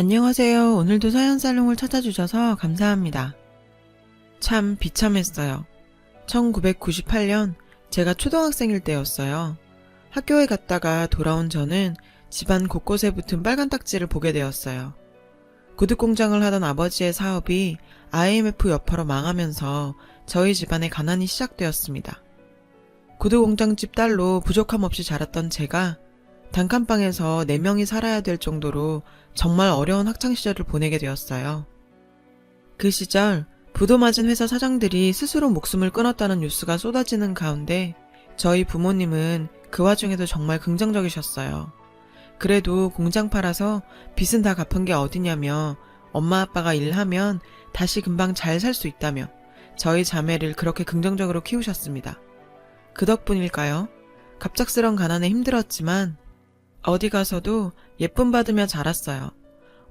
안녕하세요. 오늘도 사연살롱을 찾아주셔서 감사합니다. 참 비참했어요. 1998년 제가 초등학생일 때였어요. 학교에 갔다가 돌아온 저는 집안 곳곳에 붙은 빨간 딱지를 보게 되었어요. 구두 공장을 하던 아버지의 사업이 IMF 여파로 망하면서 저희 집안의 가난이 시작되었습니다. 구두 공장집 딸로 부족함 없이 자랐던 제가 단칸방에서 4명이 살아야 될 정도로 정말 어려운 학창시절을 보내게 되었어요. 그 시절 부도 맞은 회사 사장들이 스스로 목숨을 끊었다는 뉴스가 쏟아지는 가운데 저희 부모님은 그 와중에도 정말 긍정적이셨어요. 그래도 공장 팔아서 빚은 다 갚은 게 어디냐며 엄마 아빠가 일하면 다시 금방 잘 살 수 있다며 저희 자매를 그렇게 긍정적으로 키우셨습니다. 그 덕분일까요? 갑작스런 가난에 힘들었지만 어디 가서도 예쁨 받으며 자랐어요.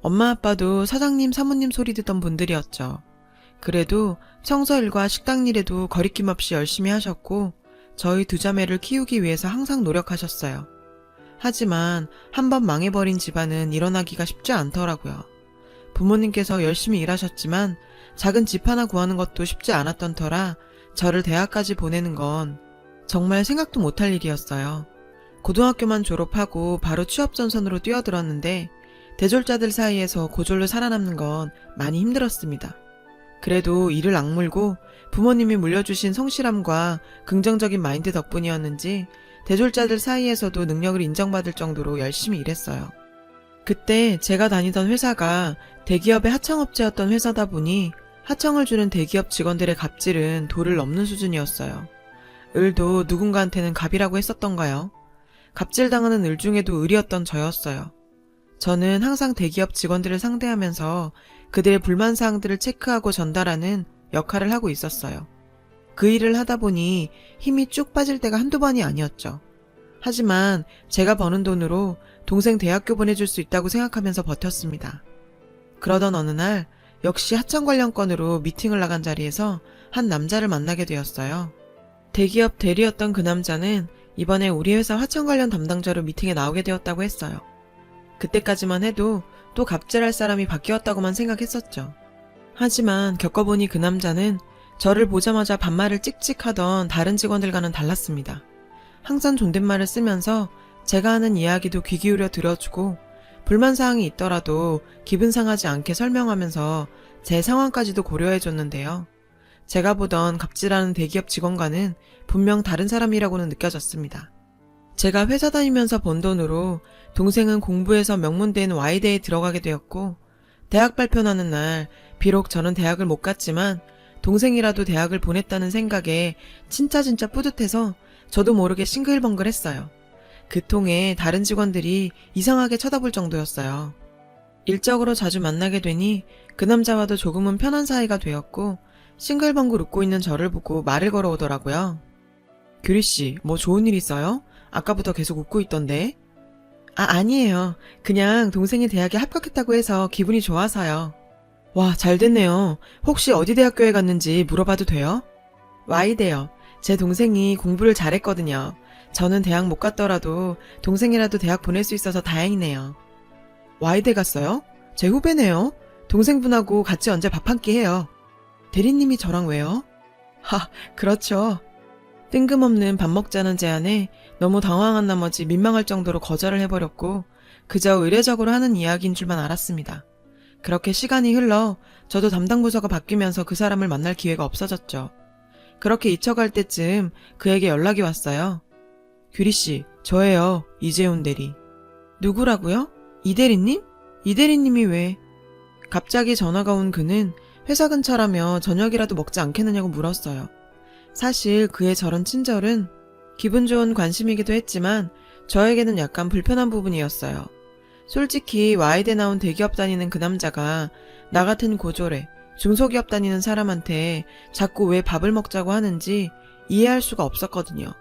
엄마 아빠도 사장님 사모님 소리 듣던 분들이었죠. 그래도 청소 일과 식당 일에도 거리낌 없이 열심히 하셨고 저희 두 자매를 키우기 위해서 항상 노력하셨어요. 하지만 한 번 망해버린 집안은 일어나기가 쉽지 않더라고요. 부모님께서 열심히 일하셨지만 작은 집 하나 구하는 것도 쉽지 않았던 터라 저를 대학까지 보내는 건 정말 생각도 못할 일이었어요. 고등학교만 졸업하고 바로 취업 전선으로 뛰어들었는데 대졸자들 사이에서 고졸로 살아남는 건 많이 힘들었습니다. 그래도 이를 악물고 부모님이 물려주신 성실함과 긍정적인 마인드 덕분이었는지 대졸자들 사이에서도 능력을 인정받을 정도로 열심히 일했어요. 그때 제가 다니던 회사가 대기업의 하청업체였던 회사다 보니 하청을 주는 대기업 직원들의 갑질은 도를 넘는 수준이었어요. 을도 누군가한테는 갑이라고 했었던가요? 갑질당하는 을 중에도 을이었던 저였어요. 저는 항상 대기업 직원들을 상대하면서 그들의 불만사항들을 체크하고 전달하는 역할을 하고 있었어요. 그 일을 하다 보니 힘이 쭉 빠질 때가 한두 번이 아니었죠. 하지만 제가 버는 돈으로 동생 대학교 보내줄 수 있다고 생각하면서 버텼습니다. 그러던 어느 날 역시 하청 관련 건으로 미팅을 나간 자리에서 한 남자를 만나게 되었어요. 대기업 대리였던 그 남자는 이번에 우리 회사 하청 관련 담당자로 미팅에 나오게 되었다고 했어요. 그때까지만 해도 또 갑질할 사람이 바뀌었다고만 생각했었죠. 하지만 겪어보니 그 남자는 저를 보자마자 반말을 찍찍하던 다른 직원들과는 달랐습니다. 항상 존댓말을 쓰면서 제가 하는 이야기도 귀 기울여 들어주고 불만사항이 있더라도 기분 상하지 않게 설명하면서 제 상황까지도 고려해줬는데요. 제가 보던 갑질하는 대기업 직원과는 분명 다른 사람이라고는 느껴졌습니다. 제가 회사 다니면서 번 돈으로 동생은 공부해서 명문대인 Y대에 들어가게 되었고, 대학 발표나는 날, 비록 저는 대학을 못 갔지만, 동생이라도 대학을 보냈다는 생각에 진짜 진짜 뿌듯해서 저도 모르게 싱글벙글 했어요. 그 통에 다른 직원들이 이상하게 쳐다볼 정도였어요. 일적으로 자주 만나게 되니 그 남자와도 조금은 편한 사이가 되었고, 싱글벙글 웃고 있는 저를 보고 말을 걸어오더라고요. 규리 씨, 뭐 좋은 일 있어요? 아까부터 계속 웃고 있던데. 아, 아니에요. 그냥 동생이 대학에 합격했다고 해서 기분이 좋아서요. 와, 잘 됐네요. 혹시 어디 대학교에 갔는지 물어봐도 돼요? Y대요. 제 동생이 공부를 잘했거든요. 저는 대학 못 갔더라도 동생이라도 대학 보낼 수 있어서 다행이네요. Y대 갔어요? 제 후배네요. 동생분하고 같이 언제 밥 한 끼 해요. 대리님이 저랑 왜요? 하, 그렇죠. 뜬금없는 밥 먹자는 제안에 너무 당황한 나머지 민망할 정도로 거절을 해버렸고 그저 의례적으로 하는 이야기인 줄만 알았습니다. 그렇게 시간이 흘러 저도 담당 부서가 바뀌면서 그 사람을 만날 기회가 없어졌죠. 그렇게 잊혀갈 때쯤 그에게 연락이 왔어요. 규리 씨, 저예요. 이재훈 대리. 누구라고요? 이 대리님? 이 대리님이 왜? 갑자기 전화가 온 그는 회사 근처라며 저녁이라도 먹지 않겠느냐고 물었어요. 사실 그의 저런 친절은 기분 좋은 관심이기도 했지만 저에게는 약간 불편한 부분이었어요. 솔직히 와이대 나온 대기업 다니는 그 남자가 나 같은 고졸에 중소기업 다니는 사람한테 자꾸 왜 밥을 먹자고 하는지 이해할 수가 없었거든요.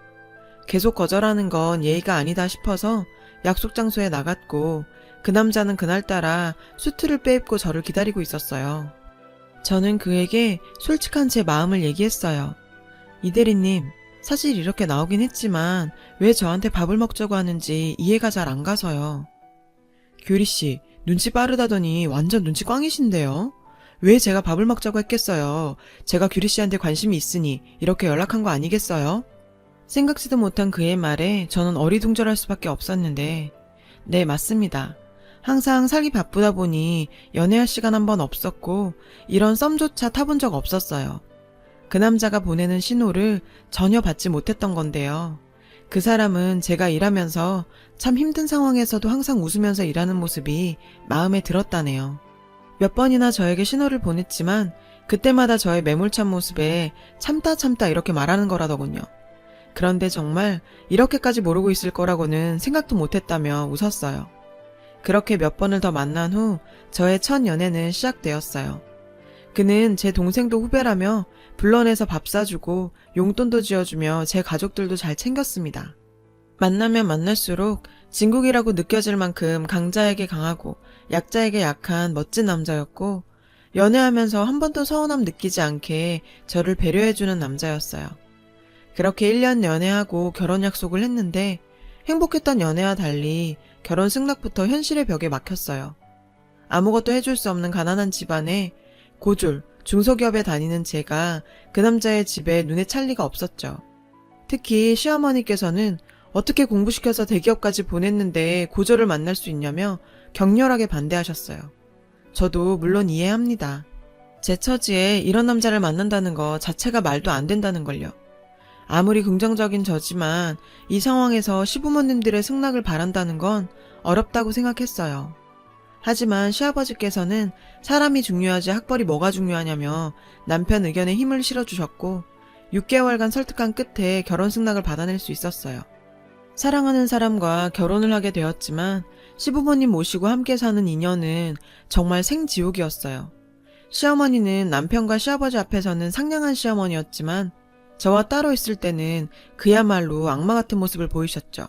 계속 거절하는 건 예의가 아니다 싶어서 약속 장소에 나갔고 그 남자는 그날따라 수트를 빼입고 저를 기다리고 있었어요. 저는 그에게 솔직한 제 마음을 얘기했어요. 이 대리님, 사실 이렇게 나오긴 했지만 왜 저한테 밥을 먹자고 하는지 이해가 잘 안 가서요. 규리 씨, 눈치 빠르다더니 완전 눈치 꽝이신데요? 왜 제가 밥을 먹자고 했겠어요? 제가 규리 씨한테 관심이 있으니 이렇게 연락한 거 아니겠어요? 생각지도 못한 그의 말에 저는 어리둥절할 수밖에 없었는데, 네, 맞습니다. 항상 살기 바쁘다 보니 연애할 시간 한 번 없었고, 이런 썸조차 타본 적 없었어요. 그 남자가 보내는 신호를 전혀 받지 못했던 건데요. 그 사람은 제가 일하면서 참 힘든 상황에서도 항상 웃으면서 일하는 모습이 마음에 들었다네요. 몇 번이나 저에게 신호를 보냈지만 그때마다 저의 매몰찬 모습에 참다 참다 이렇게 말하는 거라더군요. 그런데 정말 이렇게까지 모르고 있을 거라고는 생각도 못했다며 웃었어요. 그렇게 몇 번을 더 만난 후 저의 첫 연애는 시작되었어요. 그는 제 동생도 후배라며 불러내서 밥 사주고 용돈도 지어주며 제 가족들도 잘 챙겼습니다. 만나면 만날수록 진국이라고 느껴질 만큼 강자에게 강하고 약자에게 약한 멋진 남자였고 연애하면서 한 번도 서운함 느끼지 않게 저를 배려해주는 남자였어요. 그렇게 1년 연애하고 결혼 약속을 했는데 행복했던 연애와 달리 결혼 승낙부터 현실의 벽에 막혔어요. 아무것도 해줄 수 없는 가난한 집안에 고졸, 중소기업에 다니는 제가 그 남자의 집에 눈에 찰 리가 없었죠. 특히 시어머니께서는 어떻게 공부시켜서 대기업까지 보냈는데 고졸을 만날 수 있냐며 격렬하게 반대하셨어요. 저도 물론 이해합니다. 제 처지에 이런 남자를 만난다는 거 자체가 말도 안 된다는 걸요. 아무리 긍정적인 저지만 이 상황에서 시부모님들의 승낙을 바란다는 건 어렵다고 생각했어요. 하지만 시아버지께서는 사람이 중요하지 학벌이 뭐가 중요하냐며 남편 의견에 힘을 실어주셨고 6개월간 설득한 끝에 결혼 승낙을 받아낼 수 있었어요. 사랑하는 사람과 결혼을 하게 되었지만 시부모님 모시고 함께 사는 인연은 정말 생지옥이었어요. 시어머니는 남편과 시아버지 앞에서는 상냥한 시어머니였지만 저와 따로 있을 때는 그야말로 악마 같은 모습을 보이셨죠.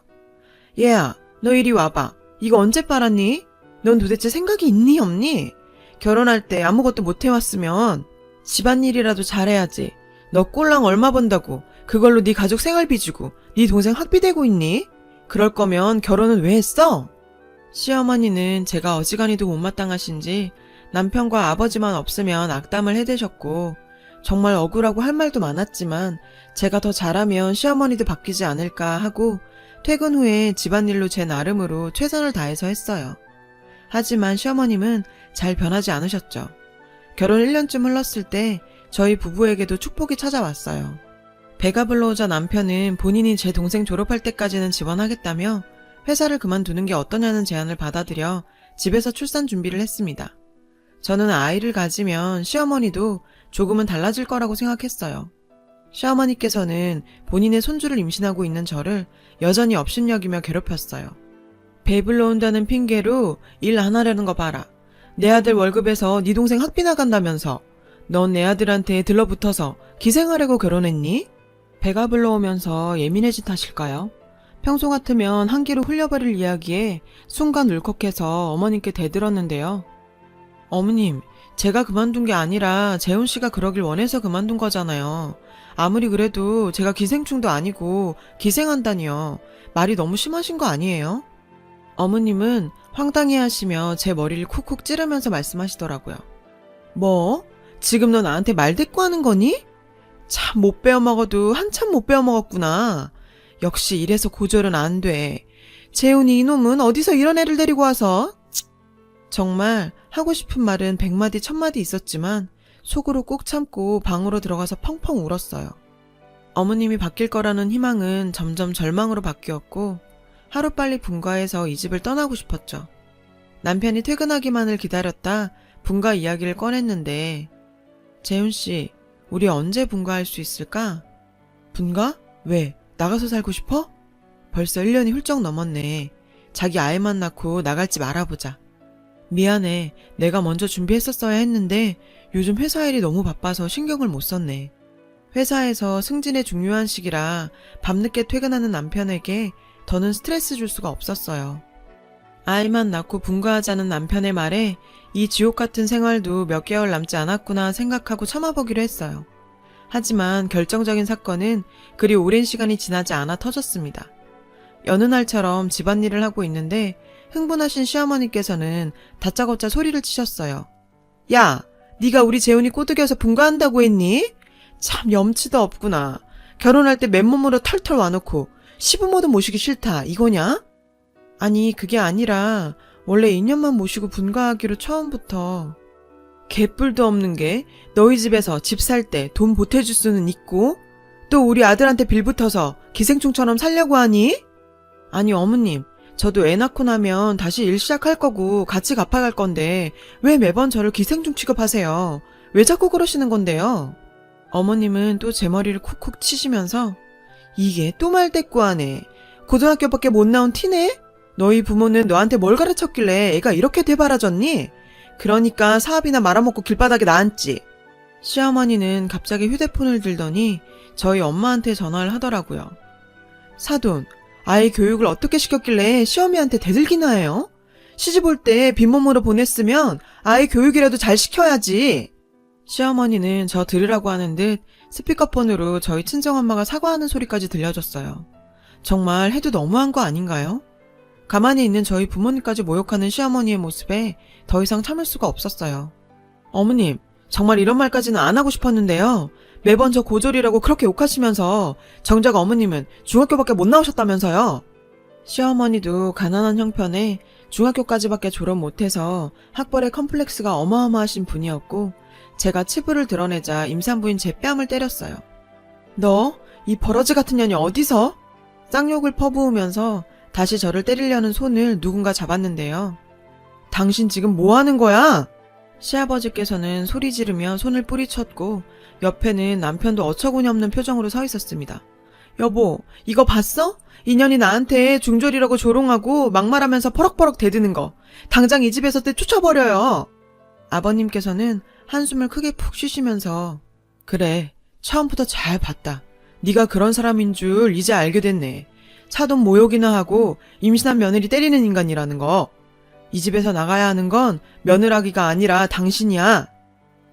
얘야, 너 이리 와봐. 이거 언제 빨았니? 넌 도대체 생각이 있니 없니? 결혼할 때 아무것도 못 해왔으면 집안일이라도 잘해야지. 너 꼴랑 얼마 번다고 그걸로 네 가족 생활비 주고 네 동생 학비 대고 있니? 그럴 거면 결혼은 왜 했어? 시어머니는 제가 어지간히도 못마땅하신지 남편과 아버지만 없으면 악담을 해대셨고 정말 억울하고 할 말도 많았지만 제가 더 잘하면 시어머니도 바뀌지 않을까 하고 퇴근 후에 집안일로 제 나름으로 최선을 다해서 했어요. 하지만 시어머님은 잘 변하지 않으셨죠. 결혼 1년쯤 흘렀을 때 저희 부부에게도 축복이 찾아왔어요. 배가 불러오자 남편은 본인이 제 동생 졸업할 때까지는 지원하겠다며 회사를 그만두는 게 어떠냐는 제안을 받아들여 집에서 출산 준비를 했습니다. 저는 아이를 가지면 시어머니도 조금은 달라질 거라고 생각했어요. 시어머니께서는 본인의 손주를 임신하고 있는 저를 여전히 업신여기며 괴롭혔어요. 배불러 온다는 핑계로 일 안 하려는 거 봐라. 내 아들 월급에서 네 동생 학비 나간다면서. 넌 내 아들한테 들러붙어서 기생하려고 결혼했니? 배가 불러오면서 예민해진 탓일까요? 평소 같으면 한 귀로 흘려버릴 이야기에 순간 울컥해서 어머님께 대들었는데요. 어머님, 제가 그만둔 게 아니라 재훈 씨가 그러길 원해서 그만둔 거잖아요. 아무리 그래도 제가 기생충도 아니고 기생한다니요. 말이 너무 심하신 거 아니에요? 어머님은 황당해 하시며 제 머리를 쿡쿡 찌르면서 말씀하시더라고요. 뭐? 지금 너 나한테 말 대꾸 하는 거니? 참 못 배워먹어도 한참 못 배워먹었구나. 역시 이래서 고졸은 안 돼. 재훈이 이놈은 어디서 이런 애를 데리고 와서? 정말 하고 싶은 말은 백마디 천마디 있었지만 속으로 꾹 참고 방으로 들어가서 펑펑 울었어요. 어머님이 바뀔 거라는 희망은 점점 절망으로 바뀌었고 하루빨리 분가해서 이 집을 떠나고 싶었죠. 남편이 퇴근하기만을 기다렸다 분가 이야기를 꺼냈는데 재훈 씨, 우리 언제 분가할 수 있을까? 분가? 왜? 나가서 살고 싶어? 벌써 1년이 훌쩍 넘었네. 자기 아이만 낳고 나갈 집 알아보자. 미안해. 내가 먼저 준비했었어야 했는데 요즘 회사 일이 너무 바빠서 신경을 못 썼네. 회사에서 승진의 중요한 시기라 밤늦게 퇴근하는 남편에게 더는 스트레스 줄 수가 없었어요. 아이만 낳고 분가하자는 남편의 말에 이 지옥 같은 생활도 몇 개월 남지 않았구나 생각하고 참아보기로 했어요. 하지만 결정적인 사건은 그리 오랜 시간이 지나지 않아 터졌습니다. 여느 날처럼 집안일을 하고 있는데 흥분하신 시어머니께서는 다짜고짜 소리를 치셨어요. 야, 네가 우리 재훈이 꼬드겨서 분가한다고 했니? 참 염치도 없구나. 결혼할 때 맨몸으로 털털 와놓고 시부모도 모시기 싫다 이거냐? 아니 그게 아니라 원래 2년만 모시고 분가하기로 처음부터 개뿔도 없는 게 너희 집에서 집 살 때 돈 보태줄 수는 있고 또 우리 아들한테 빌붙어서 기생충처럼 살려고 하니? 아니 어머님 저도 애 낳고 나면 다시 일 시작할 거고 같이 갚아갈 건데 왜 매번 저를 기생충 취급하세요? 왜 자꾸 그러시는 건데요? 어머님은 또 제 머리를 쿡쿡 치시면서 이게 또 말대꾸하네. 고등학교밖에 못 나온 티네? 너희 부모는 너한테 뭘 가르쳤길래 애가 이렇게 되바라졌니? 그러니까 사업이나 말아먹고 길바닥에 나앉지. 시어머니는 갑자기 휴대폰을 들더니 저희 엄마한테 전화를 하더라고요. 사돈, 아이 교육을 어떻게 시켰길래 시어미한테 대들기나 해요? 시집 올 때 빈몸으로 보냈으면 아이 교육이라도 잘 시켜야지. 시어머니는 저 들으라고 하는 듯 스피커폰으로 저희 친정엄마가 사과하는 소리까지 들려줬어요. 정말 해도 너무한 거 아닌가요? 가만히 있는 저희 부모님까지 모욕하는 시어머니의 모습에 더 이상 참을 수가 없었어요. 어머님, 정말 이런 말까지는 안 하고 싶었는데요. 매번 저 고졸이라고 그렇게 욕하시면서 정작 어머님은 중학교밖에 못 나오셨다면서요. 시어머니도 가난한 형편에 중학교까지밖에 졸업 못해서 학벌의 컴플렉스가 어마어마하신 분이었고 제가 치부를 드러내자 임산부인 제 뺨을 때렸어요. 너, 이 버러지 같은 년이 어디서? 쌍욕을 퍼부으면서 다시 저를 때리려는 손을 누군가 잡았는데요. 당신 지금 뭐 하는 거야? 시아버지께서는 소리 지르며 손을 뿌리쳤고 옆에는 남편도 어처구니 없는 표정으로 서 있었습니다. 여보, 이거 봤어? 인연이 나한테 중졸이라고 조롱하고 막말하면서 퍼럭퍼럭 대드는 거. 당장 이 집에서 때 쫓아버려요. 아버님께서는 한숨을 크게 푹 쉬시면서 그래, 처음부터 잘 봤다. 네가 그런 사람인 줄 이제 알게 됐네. 사돈 모욕이나 하고 임신한 며느리 때리는 인간이라는 거. 이 집에서 나가야 하는 건 며느라기가 아니라 당신이야.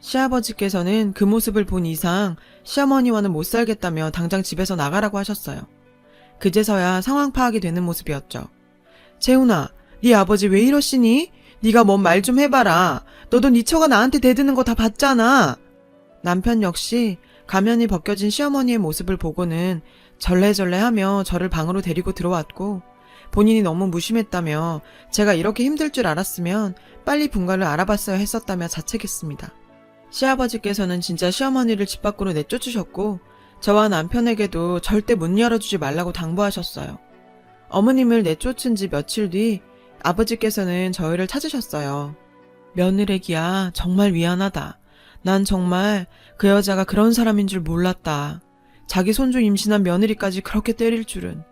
시아버지께서는 그 모습을 본 이상 시어머니와는 못 살겠다며 당장 집에서 나가라고 하셨어요. 그제서야 상황 파악이 되는 모습이었죠. 재훈아, 네 아버지 왜 이러시니? 네가 뭔 말 좀 해봐라. 너도 네 처가 나한테 대드는 거 다 봤잖아. 남편 역시 가면이 벗겨진 시어머니의 모습을 보고는 절레절레하며 저를 방으로 데리고 들어왔고 본인이 너무 무심했다며 제가 이렇게 힘들 줄 알았으면 빨리 분가를 알아봤어야 했었다며 자책했습니다. 시아버지께서는 진짜 시어머니를 집 밖으로 내쫓으셨고 저와 남편에게도 절대 문 열어주지 말라고 당부하셨어요. 어머님을 내쫓은 지 며칠 뒤 아버지께서는 저희를 찾으셨어요. 며느리기야 정말 미안하다. 난 정말 그 여자가 그런 사람인 줄 몰랐다. 자기 손주 임신한 며느리까지 그렇게 때릴 줄은.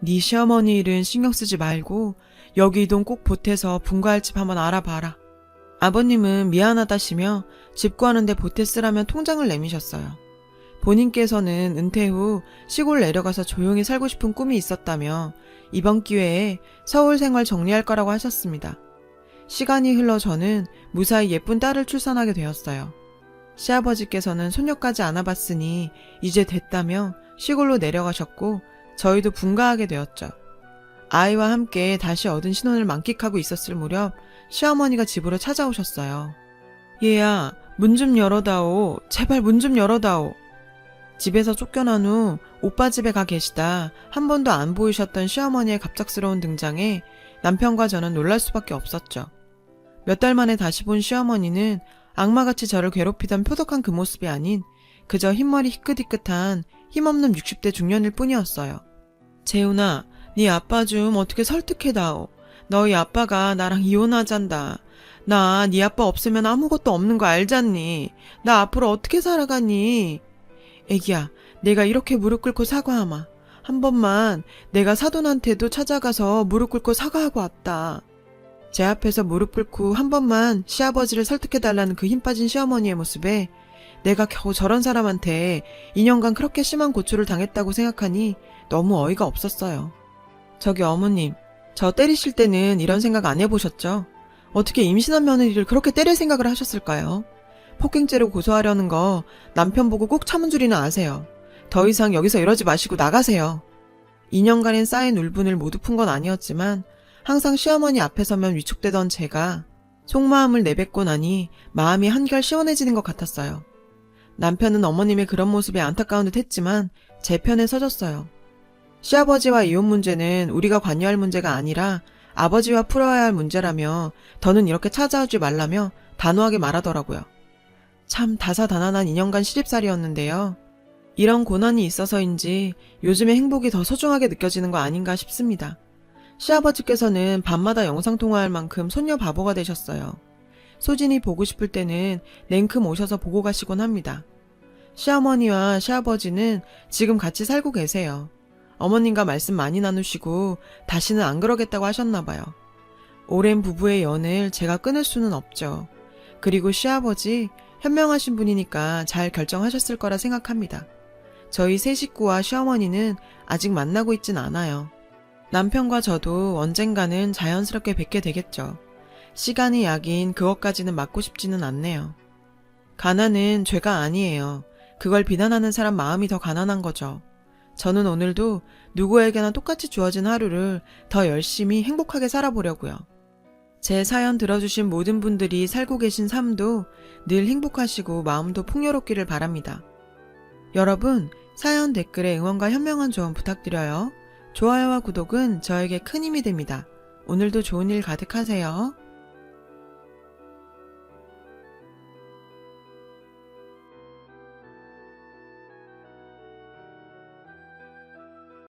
네 시어머니 일은 신경 쓰지 말고 여기 이돈꼭 보태서 분가할 집 한번 알아봐라. 아버님은 미안하다시며 집 구하는데 보태 쓰라며 통장을 내미셨어요. 본인께서는 은퇴 후 시골 내려가서 조용히 살고 싶은 꿈이 있었다며 이번 기회에 서울 생활 정리할 거라고 하셨습니다. 시간이 흘러 저는 무사히 예쁜 딸을 출산하게 되었어요. 시아버지께서는 손녀까지 안아봤으니 이제 됐다며 시골로 내려가셨고 저희도 분가하게 되었죠. 아이와 함께 다시 얻은 신혼을 만끽하고 있었을 무렵 시어머니가 집으로 찾아오셨어요. 얘야, 문 좀 열어다오. 제발 문 좀 열어다오. 집에서 쫓겨난 후 오빠 집에 가 계시다 한 번도 안 보이셨던 시어머니의 갑작스러운 등장에 남편과 저는 놀랄 수밖에 없었죠. 몇 달 만에 다시 본 시어머니는 악마같이 저를 괴롭히던 표독한 그 모습이 아닌 그저 흰머리 희끗희끗한 힘없는 60대 중년일 뿐이었어요. 재훈아, 네 아빠 좀 어떻게 설득해다오. 너희 아빠가 나랑 이혼하잔다. 나 네 아빠 없으면 아무것도 없는 거 알잖니. 나 앞으로 어떻게 살아가니? 애기야, 내가 이렇게 무릎 꿇고 사과하마. 한 번만 내가 사돈한테도 찾아가서 무릎 꿇고 사과하고 왔다. 제 앞에서 무릎 꿇고 한 번만 시아버지를 설득해달라는 그 힘 빠진 시어머니의 모습에 내가 겨우 저런 사람한테 2년간 그렇게 심한 고초를 당했다고 생각하니 너무 어이가 없었어요. 저기 어머님, 저 때리실 때는 이런 생각 안 해보셨죠? 어떻게 임신한 며느리를 그렇게 때릴 생각을 하셨을까요? 폭행죄로 고소하려는 거 남편 보고 꼭 참은 줄이나 아세요. 더 이상 여기서 이러지 마시고 나가세요. 2년간의 쌓인 울분을 모두 푼 건 아니었지만 항상 시어머니 앞에 서면 위축되던 제가 속마음을 내뱉고 나니 마음이 한결 시원해지는 것 같았어요. 남편은 어머님의 그런 모습에 안타까운 듯 했지만 제 편에 서줬어요. 시아버지와 이혼 문제는 우리가 관여할 문제가 아니라 아버지와 풀어야 할 문제라며 더는 이렇게 찾아오지 말라며 단호하게 말하더라고요. 참 다사다난한 2년간 시집살이였는데요. 이런 고난이 있어서인지 요즘의 행복이 더 소중하게 느껴지는 거 아닌가 싶습니다. 시아버지께서는 밤마다 영상통화할 만큼 손녀 바보가 되셨어요. 소진이 보고 싶을 때는 냉큼 오셔서 보고 가시곤 합니다. 시어머니와 시아버지는 지금 같이 살고 계세요. 어머님과 말씀 많이 나누시고 다시는 안 그러겠다고 하셨나봐요. 오랜 부부의 연을 제가 끊을 수는 없죠. 그리고 시아버지 현명하신 분이니까 잘 결정하셨을 거라 생각합니다. 저희 세 식구와 시어머니는 아직 만나고 있진 않아요. 남편과 저도 언젠가는 자연스럽게 뵙게 되겠죠. 시간이 약인 그것까지는 맞고 싶지는 않네요. 가난은 죄가 아니에요. 그걸 비난하는 사람 마음이 더 가난한 거죠. 저는 오늘도 누구에게나 똑같이 주어진 하루를 더 열심히 행복하게 살아보려고요. 제 사연 들어주신 모든 분들이 살고 계신 삶도 늘 행복하시고 마음도 풍요롭기를 바랍니다. 여러분, 사연 댓글에 응원과 현명한 조언 부탁드려요. 좋아요와 구독은 저에게 큰 힘이 됩니다. 오늘도 좋은 일 가득하세요.